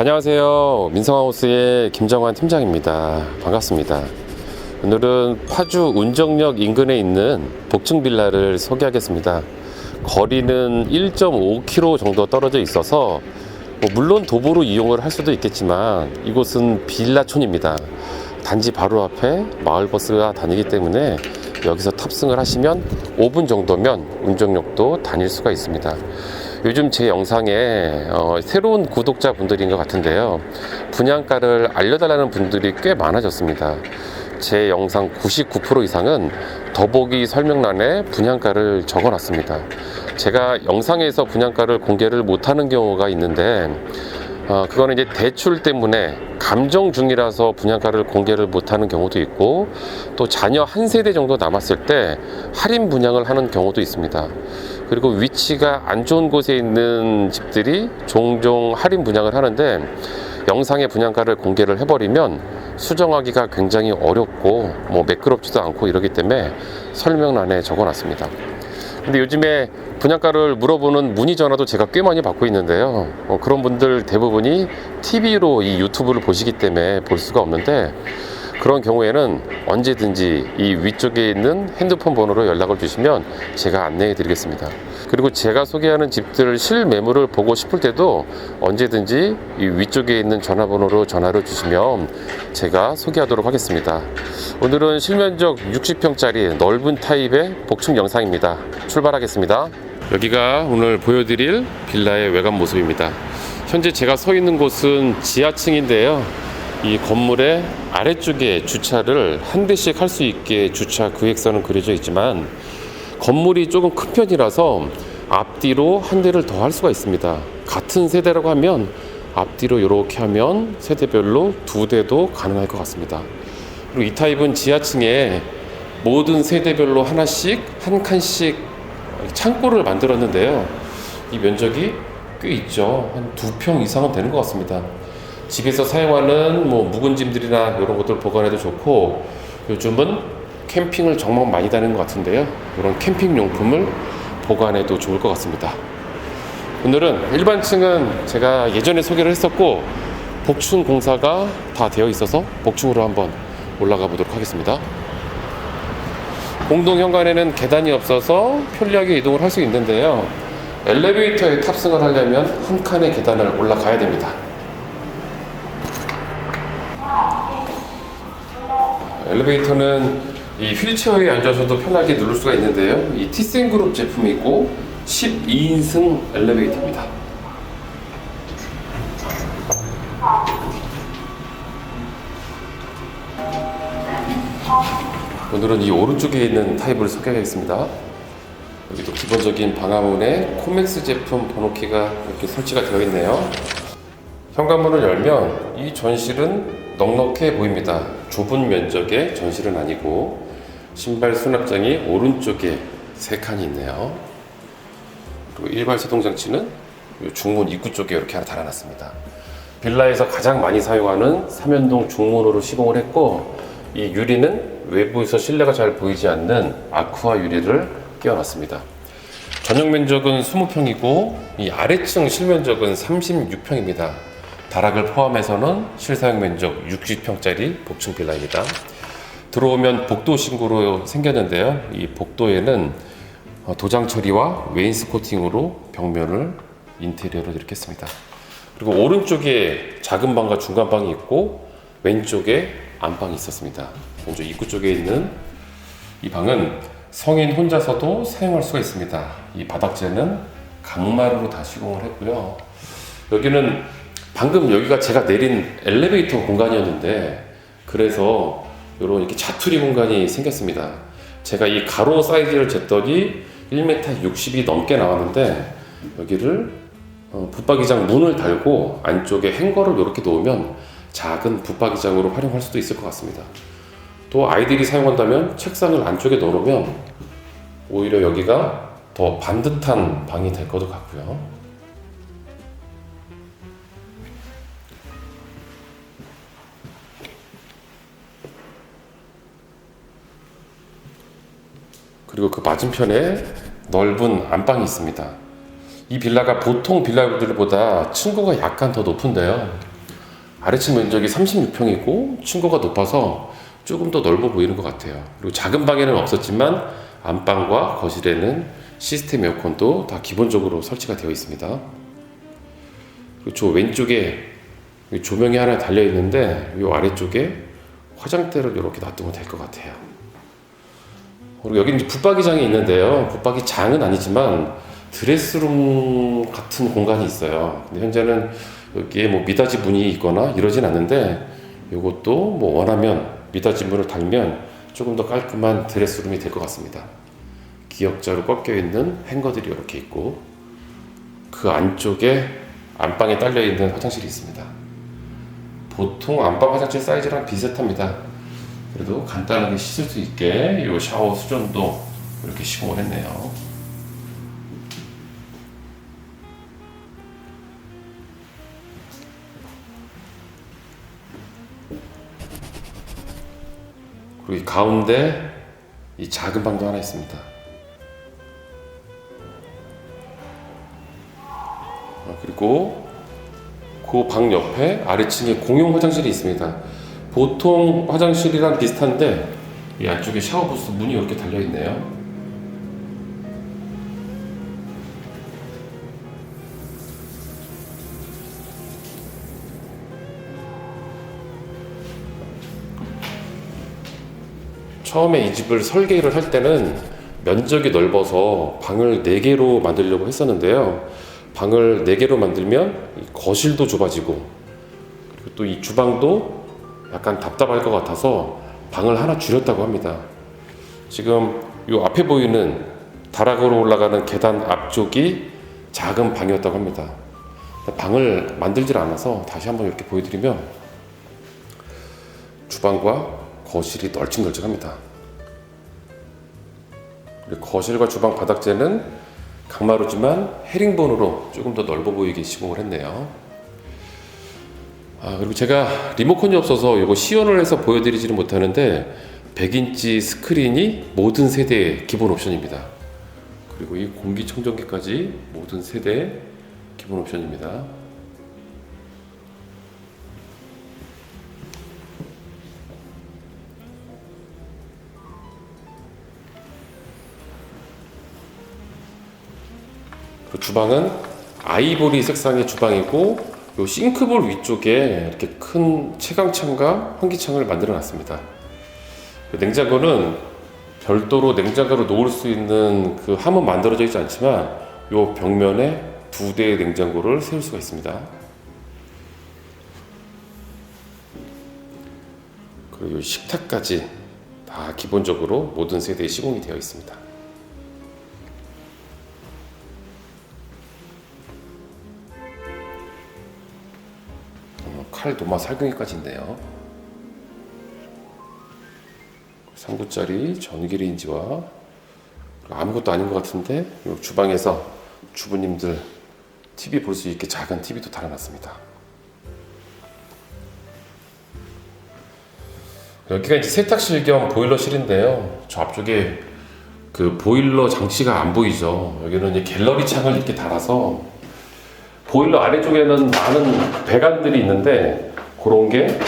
안녕하세요. 민성하우스의 김정환 팀장입니다. 반갑습니다. 오늘은 파주 운정역 인근에 있는 복층 빌라를 소개하겠습니다. 거리는 1.5km 정도 떨어져 있어서 뭐 물론 도보로 이용을 할 수도 있겠지만 이곳은 빌라촌입니다. 단지 바로 앞에 마을버스가 다니기 때문에 여기서 탑승을 하시면 5분 정도면 운정역도 다닐 수가 있습니다. 요즘 제 영상에 어, 새로운 구독자 분들인 것 같은데요. 분양가를 알려달라는 분들이 꽤 많아졌습니다. 제 영상 99% 이상은 더보기 설명란에 분양가를 적어놨습니다. 제가 영상에서 분양가를 공개를 못하는 경우가 있는데 어, 그거는 이제 대출 때문에 감정 중이라서 분양가를 공개를 못하는 경우도 있고 또 자녀 한 세대 정도 남았을 때 할인 분양을 하는 경우도 있습니다. 그리고 위치가 안 좋은 곳에 있는 집들이 종종 할인 분양을 하는데 영상의 분양가를 공개를 해버리면 수정하기가 굉장히 어렵고 뭐 매끄럽지도 않고 이러기 때문에 설명란에 적어놨습니다. 근데 요즘에 분양가를 물어보는 문의 전화도 제가 꽤 많이 받고 있는데요. 어, 그런 분들 대부분이 TV로 이 유튜브를 보시기 때문에 볼 수가 없는데 그런 경우에는 언제든지 이 위쪽에 있는 핸드폰 번호로 연락을 주시면 제가 안내해 드리겠습니다. 그리고 제가 소개하는 집들 실매물을 보고 싶을 때도 언제든지 이 위쪽에 있는 전화번호로 전화를 주시면 제가 소개하도록 하겠습니다. 오늘은 실면적 60평짜리 넓은 타입의 복층 영상입니다. 출발하겠습니다. 여기가 오늘 보여드릴 빌라의 외관 모습입니다. 현재 제가 서 있는 곳은 지하층인데요. 이 건물의 아래쪽에 주차를 한 대씩 할 수 있게 주차 구획선은 그려져 있지만 건물이 조금 큰 편이라서 앞뒤로 한 대를 더 할 수가 있습니다. 같은 세대라고 하면 앞뒤로 이렇게 하면 세대별로 두 대도 가능할 것 같습니다. 그리고 이 타입은 지하층에 모든 세대별로 하나씩 한 칸씩 창고를 만들었는데요. 이 면적이 꽤 있죠. 한 두 평 이상은 되는 것 같습니다. 집에서 사용하는 뭐 묵은 짐들이나 이런 것들 보관해도 좋고 요즘은 캠핑을 정말 많이 다니는 것 같은데요. 이런 캠핑 용품을 보관해도 좋을 것 같습니다. 오늘은 일반층은 제가 예전에 소개를 했었고 복층 공사가 다 되어 있어서 복층으로 한번 올라가 보도록 하겠습니다. 공동 현관에는 계단이 없어서 편리하게 이동을 할 수 있는데요. 엘리베이터에 탑승을 하려면 한 칸의 계단을 올라가야 됩니다. 엘리베이터는 이 휠체어에 앉아서도 편하게 누를 수가 있는데요. 이 티센그룹 제품이고 12인승 엘리베이터입니다. 오늘은 이 오른쪽에 있는 타입을 소개하겠습니다. 여기도 기본적인 방화문에 코맥스 제품 번호키가 이렇게 설치가 되어 있네요. 현관문을 열면 이 전실은 넉넉해 보입니다. 좁은 면적의 전실은 아니고 신발 수납장이 오른쪽에 세 칸이 있네요. 그리고 일괄 세동 장치는 이 중문 입구 쪽에 이렇게 하나 달아놨습니다. 빌라에서 가장 많이 사용하는 삼연동 중문으로 시공을 했고 이 유리는 외부에서 실내가 잘 보이지 않는 아쿠아 유리를 끼워놨습니다. 전용 면적은 20평이고 이 아래층 실면적은 36평입니다. 다락을 포함해서는 실사용 면적 60평짜리 복층 빌라입니다. 들어오면 복도 신고로 생겼는데요. 이 복도에는 어, 도장 처리와 웨인스코팅으로 벽면을 인테리어를 이렇게 했습니다. 그리고 오른쪽에 작은 방과 중간 방이 있고 왼쪽에 안방이 있었습니다. 먼저 입구 쪽에 있는 이 방은 성인 혼자서도 사용할 수가 있습니다. 이 바닥재는 강마루로 다 시공을 했고요. 여기는 방금 여기가 제가 내린 엘리베이터 공간이었는데 그래서 이런 이렇게 자투리 공간이 생겼습니다. 제가 이 가로 사이즈를 쟀더니 1m 60이 넘게 나왔는데 여기를 어, 붙박이장 문을 달고 안쪽에 행거를 이렇게 놓으면 작은 붙박이장으로 활용할 수도 있을 것 같습니다. 또 아이들이 사용한다면 책상을 안쪽에 넣어놓으면 오히려 여기가 더 반듯한 방이 될 것도 같고요. 그리고 그 맞은편에 넓은 안방이 있습니다. 이 빌라가 보통 빌라들보다 층고가 약간 더 높은데요. 아래층 면적이 36평이고 층고가 높아서 조금 더 넓어 보이는 것 같아요. 그리고 작은 방에는 없었지만 안방과 거실에는 시스템 에어컨도 다 기본적으로 설치가 되어 있습니다. 그리고 저 왼쪽에 이 조명이 하나 달려 있는데 이 아래쪽에 화장대를 이렇게 놔두면 될 것 같아요. 그리고 여기 이제 붙박이장이 있는데요. 붙박이장은 아니지만 드레스룸 같은 공간이 있어요. 근데 현재는 여기에 뭐 미닫이 문이 있거나 이러진 않는데 이것도 뭐 원하면 미닫이 문을 달면 조금 더 깔끔한 드레스룸이 될 것 같습니다. 기역자로 꺾여 있는 행거들이 이렇게 있고 그 안쪽에 안방에 딸려 있는 화장실이 있습니다. 보통 안방 화장실 사이즈랑 비슷합니다. 그래도 간단하게 씻을 수 있게 이 샤워 수전도 이렇게 시공을 했네요. 그리고 이 가운데 이 작은 방도 하나 있습니다. 아, 그리고 그 방 옆에 아래층에 공용 화장실이 있습니다. 보통 화장실이랑 비슷한데 이 안쪽에 샤워 부스 문이 이렇게 달려 있네요. 처음에 이 집을 설계를 할 때는 면적이 넓어서 방을 4개로 만들려고 했었는데요. 방을 4개로 만들면 이 거실도 좁아지고 그리고 또 이 주방도 약간 답답할 것 같아서 방을 하나 줄였다고 합니다. 지금 이 앞에 보이는 다락으로 올라가는 계단 앞쪽이 작은 방이었다고 합니다. 방을 만들질 않아서 다시 한번 이렇게 보여드리면 주방과 거실이 널찍널찍합니다. 거실과 주방 바닥재는 강마루지만 헤링본으로 조금 더 넓어 보이게 시공을 했네요. 아, 그리고 제가 리모컨이 없어서 이거 시연을 해서 보여드리지는 못하는데 100인치 스크린이 모든 세대의 기본 옵션입니다. 그리고 이 공기청정기까지 모든 세대의 기본 옵션입니다. 그 주방은 아이보리 색상의 주방이고 요 싱크볼 위쪽에 이렇게 큰 채광창과 환기창을 만들어 놨습니다. 그 냉장고는 별도로 냉장고를 놓을 수 있는 그 함은 만들어져 있지 않지만 요 벽면에 두 대의 냉장고를 세울 수가 있습니다. 그리고 요 식탁까지 다 기본적으로 모든 세대에 시공이 되어 있습니다. 칼 도마 살균기까지 있네요. 3구짜리 전기레인지와 아무것도 아닌 것 같은데 요 주방에서 주부님들 TV 볼 수 있게 작은 TV도 달아놨습니다. 여기가 이제 세탁실 겸 보일러실인데요. 저 앞쪽에 그 보일러 장치가 안 보이죠. 여기는 이제 갤러리 창을 이렇게 달아서 보일러 아래쪽에는 많은 배관들이 있는데 그런 게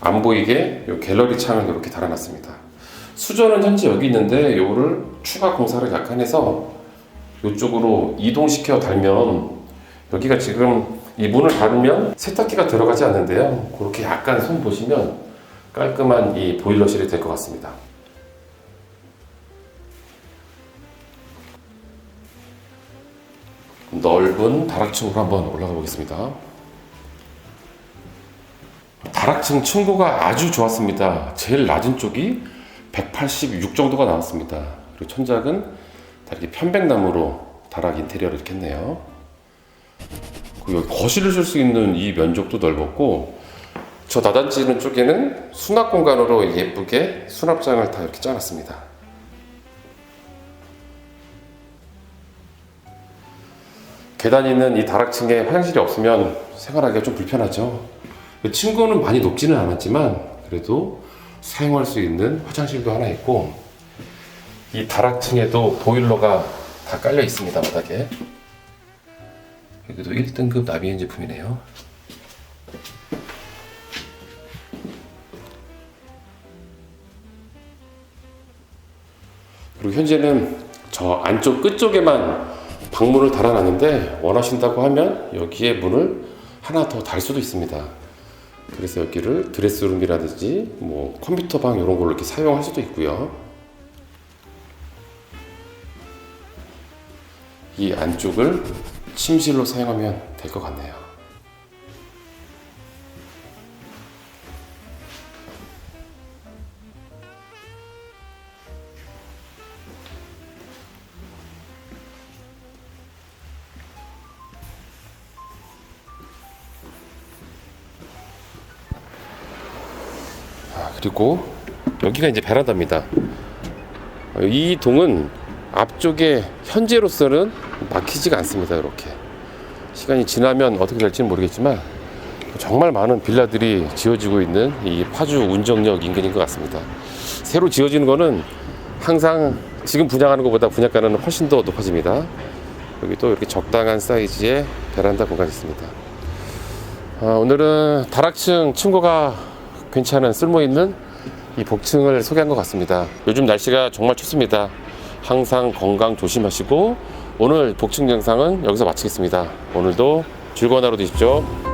안 보이게 요 갤러리 창을 이렇게 달아놨습니다. 수전은 현재 여기 있는데 요거를 추가 공사를 약간 해서 이쪽으로 이동시켜 달면 여기가 지금 이 문을 닫으면 세탁기가 들어가지 않는데요. 그렇게 약간 손 보시면 깔끔한 이 보일러실이 될 것 같습니다. 넓은 다락층으로 한번 올라가 보겠습니다. 다락층 층고가 아주 좋았습니다. 제일 낮은 쪽이 186 정도가 나왔습니다. 그리고 천장은 다 이렇게 편백나무로 다락 인테리어를 이렇게 했네요. 그리고 거실을 쓸 수 있는 이 면적도 넓었고 저 나단지 있는 쪽에는 수납 공간으로 예쁘게 수납장을 다 이렇게 짜놨습니다. 계단 있는 이 다락층에 화장실이 없으면 생활하기가 좀 불편하죠. 친구는 많이 높지는 않았지만 그래도 사용할 수 있는 화장실도 하나 있고 이 다락층에도 보일러가 다 깔려 있습니다 바닥에 여기도 1등급 나비엔 제품이네요 그리고 현재는 저 안쪽 끝쪽에만 방문을 달아놨는데 원하신다고 하면 여기에 문을 하나 더 달 수도 있습니다. 그래서 여기를 드레스룸이라든지 뭐 컴퓨터 방 이런 걸로 이렇게 사용할 수도 있고요. 이 안쪽을 침실로 사용하면 될 것 같네요. 그리고 여기가 이제 베란다입니다. 어, 이 동은 앞쪽에 현재로서는 막히지가 않습니다. 이렇게 시간이 지나면 어떻게 될지는 모르겠지만 정말 많은 빌라들이 지어지고 있는 이 파주 운정역 인근인 것 같습니다. 새로 지어지는 거는 항상 지금 분양하는 것보다 분양가는 훨씬 더 높아집니다. 여기 또 이렇게 적당한 사이즈의 베란다 공간이 있습니다. 아, 오늘은 다락층 층고가 괜찮은 쓸모 있는 이 복층을 소개한 것 같습니다. 요즘 날씨가 정말 춥습니다. 항상 건강 조심하시고 오늘 복층 영상은 여기서 마치겠습니다. 오늘도 즐거운 하루 되십시오.